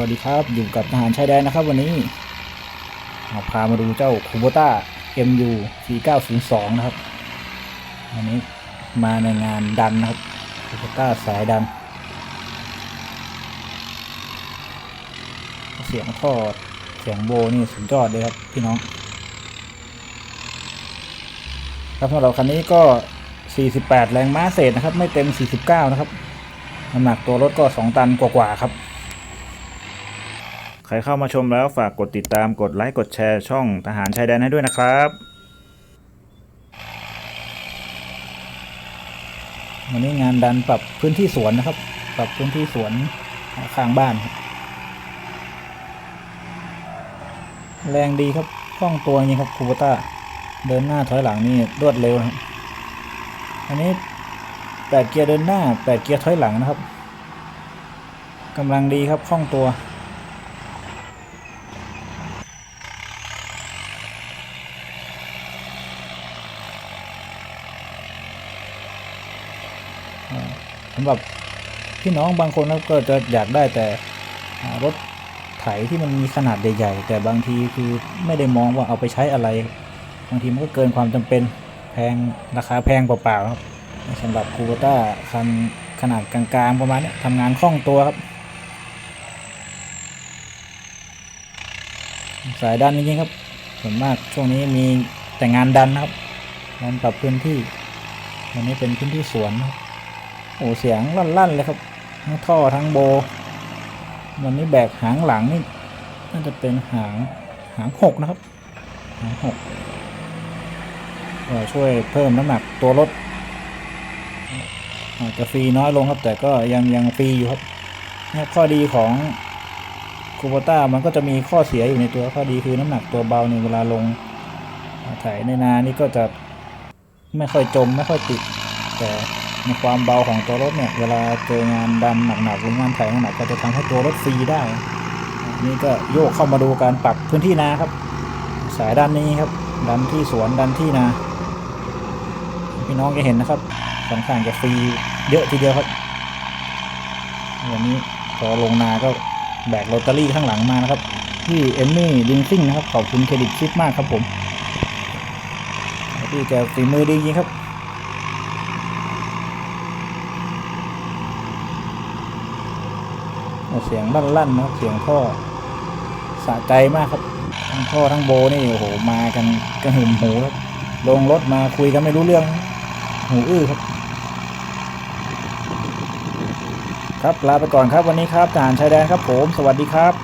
วัสดีครับ อยู่กับทหารชายแดนนะครับ วันนี้าพามาดูเจ้าคูโบต้า MU 4902 นะครับ วันนี้มาในงานดันนะครับคูโบต้าสายดัน เสียงท่อเสียงโบนี่สุดยอดเลยครับพี่น้อง ครับสำหรับคันนี้ก็ 48 แรงม้าเศษนะครับ ไม่เต็ม 49 นะครับน้ำหนักตัวรถก็ 2 ตันกว่าๆครับ ใครเข้ามาชมแล้วฝากกดติดตามกดไลค์กดแชร์ช่องทหารชายแดนให้ด้วยนะครับ วันนี้งานดันปรับพื้นที่สวนนะครับ ปรับพื้นที่สวนข้างบ้าน แรงดีครับคล่องตัวจริงครับคูบต้าเดินหน้าถอยหลังนี่รวดเร็วนะอันนี้แปดเกียร์เดินหน้าแปดเกียร์ถอยหลังนะครับกำลังดีครับคล่องตัว สำหรับพี่น้องบางคนนะก็จะอยากได้แต่รถไถที่มันมีขนาดใหญ่ๆ แต่บางทีคือไม่ได้มองว่าเอาไปใช้อะไร บางทีมันก็เกินความจำเป็นแพงราคาแพงเปล่าๆครับสำหรับคูโบต้าคันขนาดกลางๆประมาณนี้ทำงานคล่องตัวครับ สายดันจริงๆครับส่วนมากช่วงนี้มีแต่งานดันครับงานปรับพื้นที่วันนี้เป็นพื้นที่สวนครับ โอ้เสียงลั่นๆเลยครับทั้งท่อทั้งโบ วันนี้แบกหางหลังนี่น่าจะเป็นหางหางหกนะครับ หางหกช่วยเพิ่มน้ำหนักตัวรถอาจจะฟรีน้อยลงครับแต่ก็ยังยังฟรีอยู่ครับเนี่ยข้อดีของคูโบต้ามันก็จะมีข้อเสียอยู่ในตัวข้อดีคือน้ำหนักตัวเบาในเวลาลงไถในนานี่ก็จะไม่ค่อยจมไม่ค่อยติดแต่ ในความเบาของตัวรถเนี่ย เวลาเจองานดันหนักๆหรืองานไถหนักๆก็จะทำให้ตัวรถฟรีได้นี่ก็โยกเข้ามาดูการปรับพื้นที่นาครับ สายดันนี้ครับ ดันที่สวนดันที่นา พี่น้องจะเห็นนะครับค่อนข้างจะฟรีเยอะทีเดียวครับวันนี้พอลงนาก็แบกลอตเตอรี่ข้างหลังมานะครับที่เอมมี่ดิงซิ่งนะครับ ขอบคุณเครดิตชิปมากครับผมพี่แกฝีมือดีจริงครับ เสียงลั่นๆนะครับเสียงท่อสะใจมากครับ ทั้งพ่อทั้งโบนี่โอ้โหมากันกระหึ่มหูครับลงรถมาคุยกันไม่รู้เรื่อง หูอื้อครับ ครับลาไปก่อนครับวันนี้ครับการชายแดนครับผม สวัสดีครับ